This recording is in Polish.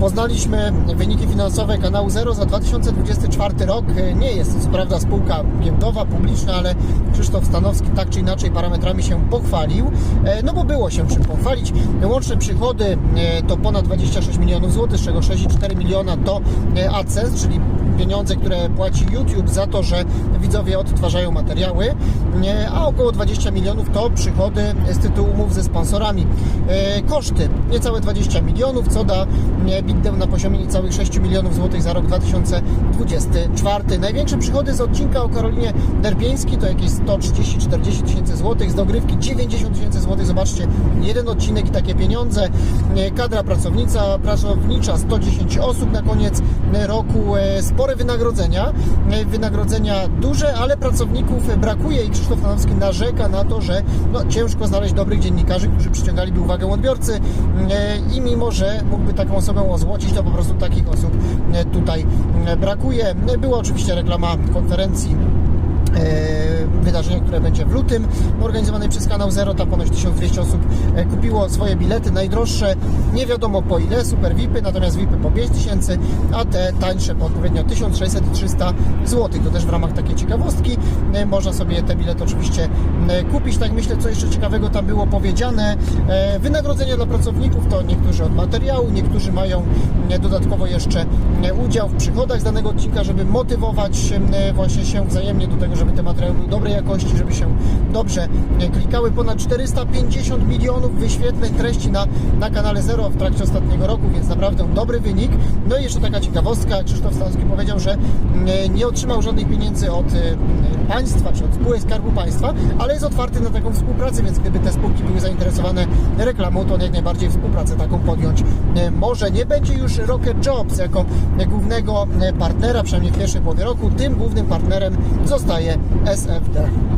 Poznaliśmy wyniki finansowe kanału Zero za 2024 rok. Nie jest to co prawda spółka giełdowa, publiczna, ale Krzysztof Stanowski tak czy inaczej parametrami się pochwalił, e, no bo było się czym pochwalić. Łączne przychody e, to ponad 26 milionów złotych, z czego 6,4 miliona to e, AdSense, czyli pieniądze, które płaci YouTube za to, że widzowie odtwarzają materiały, a około 20 milionów to przychody z tytułu umów ze sponsorami. Koszty niecałe 20 milionów, co da e, bitdę na poziomie niecałych 6 milionów złotych za rok 2024. Największe przychody z odcinka o Karolinie Derpieńskiej to jakieś 130-40 tysięcy złotych, z dogrywki 90 tysięcy złotych. Zobaczcie, jeden odcinek i takie pieniądze. E, Kadra pracownica, pracownicza 110 osób na koniec e, roku. E, Spore wynagrodzenia, wynagrodzenia duże, ale pracowników brakuje i Krzysztof Stanowski narzeka na to, że no, ciężko znaleźć dobrych dziennikarzy, którzy przyciągaliby uwagę odbiorcy i mimo, że mógłby taką osobę ozłocić, to po prostu takich osób e, tutaj e, brakuje. Była oczywiście reklama konferencji e, wydarzenia, które będzie w lutym, organizowanej przez kanał Zero. Tam ponoć 1200 osób e, kupiło swoje bilety. Najdroższe nie wiadomo po ile, super VIPy, natomiast VIPy po 5000, a te tańsze po odpowiednio 1600 i 300 zł. To też w ramach takiej ciekawostki. E, Można sobie te bilety oczywiście kupić. Tak myślę, co jeszcze ciekawego tam było powiedziane. E, Wynagrodzenia dla pracowników to niektórzy od materiału, niektórzy mają dodatkowo jeszcze udział w przychodach z danego odcinka, żeby motywować właśnie się wzajemnie do tego, żeby te materiały były dobrej jakości, żeby się dobrze e, klikały. Ponad 450 milionów wyświetleń treści na, na kanale Zero w trakcie ostatniego roku, więc naprawdę dobry wynik. No i jeszcze taka ciekawostka, Krzysztof Stanowski powiedział, że e, nie otrzymał żadnych pieniędzy od e, państwa, czy od spółek Skarbu Państwa, ale jest otwarty na taką współpracę, więc gdyby te spółki były zainteresowane reklamą, to on jak najbardziej współpracę taką podjąć może. Nie będzie już Rocket Jobs jako głównego partnera, przynajmniej w pierwszej połowie roku. Tym głównym partnerem zostaje SFD.